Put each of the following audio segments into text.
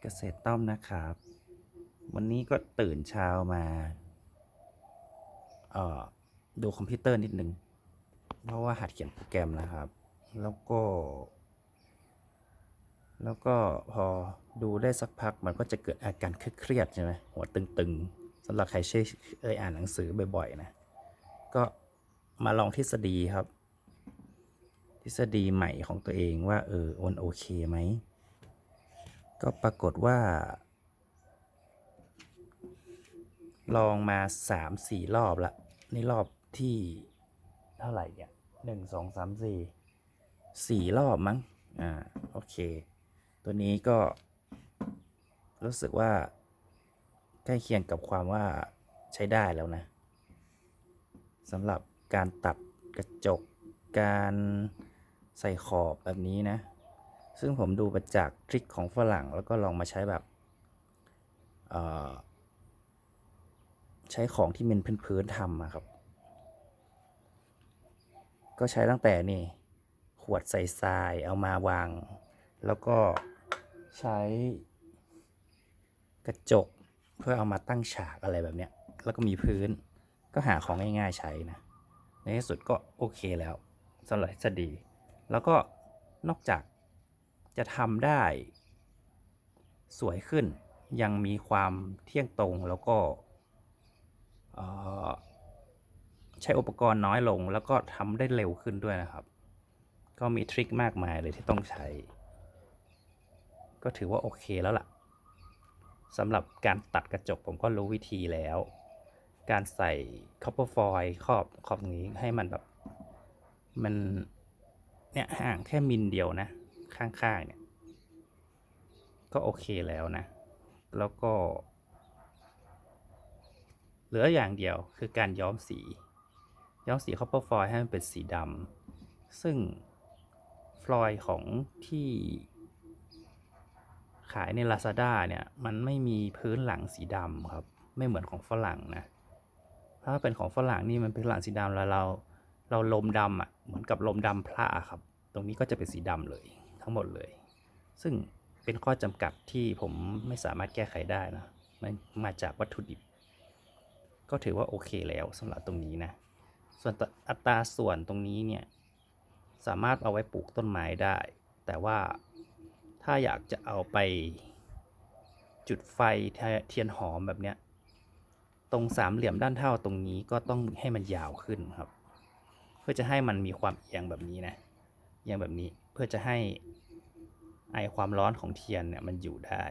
เกษตรต้อมนะครับ วันนี้ก็ตื่นเช้ามาเอ่อดูคอมพิวเตอร์นิดนึง เพราะว่าหัดเขียนโปรแกรมนะครับ แล้วก็ แล้วก็พอดูได้สักพักมันก็จะเกิดอาการเครียดใช่ไหมหัวตึงๆสำหรับใครเช่เอยอ่านหนังสือบ่อยๆนะ ก็มาลองทฤษฎีครับ ทฤษฎีใหม่ของตัวเองว่าเออมันโอเคไหม ก็ปรากฏว่า ลองมาสามสี่รอบละนี่รอบที่เท่าไหร่เนี่ยหนึ่งสองสามสี่สี่รอบมั้ง อ่า โอเค ตัวนี้ก็ รู้สึกว่า ใกล้เคียงกับความว่าใช้ได้แล้วนะสำหรับการตัดกระจกการใส่ขอบแบบนี้นะ ซึ่งผมดูมาจากทริคของฝรั่งแล้วก็ลองมาใช้แบบใช้ของที่เป็นพื้นๆทำอะครับ ก็ใช้ตั้งแต่นี่ ขวดใส่ทรายเอามาวาง แล้วก็ใช้กระจกเพื่อเอามาตั้งฉากอะไรแบบเนี้ย แล้วก็มีพื้น ก็หาของง่ายๆใช้นะ ในที่สุดก็โอเคแล้วสำหรับทฤษฎีแล้วก็นอกจาก จะทำได้ สวยขึ้น ยังมีความเที่ยงตรงแล้วก็ใช้อุปกรณ์น้อยลงแล้วก็ทำได้เร็วขึ้นด้วยนะครับ ก็มีทริคมากมายเลยที่ต้องใช้ ก็ถือว่าโอเคแล้วล่ะสำหรับการตัดกระจกผมก็รู้วิธีแล้ว การใส่ copper foil ครอบขอบนี้ให้มันแบบ มันเนี่ยห่างแค่มิลเดียวนะ ข้างๆเนี่ย ก็โอเคแล้วนะ แล้วก็ เหลืออย่างเดียวคือการย้อมสี ย้อมสี copper foil ให้มันเป็นสีดำซึ่งฟลอยของที่ขายใน Lazada เนี่ย มันไม่มีพื้นหลังสีดำครับ ไม่เหมือนของฝรั่งนะ ถ้าเป็นของฝรั่งนี่มันเป็นหลังสีดำแล้วเรา เราลมดำอะ เหมือนกับลมดำพระครับ ตรงนี้ก็จะเป็นสีดำเลย ทั้งหมดเลย ซึ่งเป็นข้อจำกัดที่ผมไม่สามารถแก้ไขได้นะมันมาจากวัตถุดิบ ก็ถือว่าโอเคแล้วสำหรับตรงนี้นะ ส่วนอัตราส่วนตรงนี้เนี่ยสามารถเอาไว้ปลูกต้นไม้ได้ แต่ว่าถ้าอยากจะเอาไปจุดไฟเทียนหอมแบบเนี้ยตรงสามเหลี่ยมด้านเท่าตรงนี้ก็ต้องให้มันยาวขึ้นครับ เพื่อจะให้มันมีความเอียงแบบนี้นะเอียงแบบนี้ เพื่อจะให้ไอความร้อนของเทียนเนี่ยมันอยู่ได้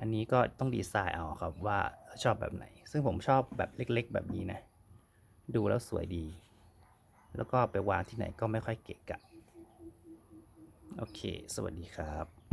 อันนี้ก็ต้องดีไซน์เอาครับว่าชอบแบบไหน ซึ่งผมชอบแบบเล็กๆ แบบนี้นะ ดูแล้วสวยดี แล้วก็ไปวางที่ไหนก็ไม่ค่อยเกะกะ โอเค สวัสดีครับ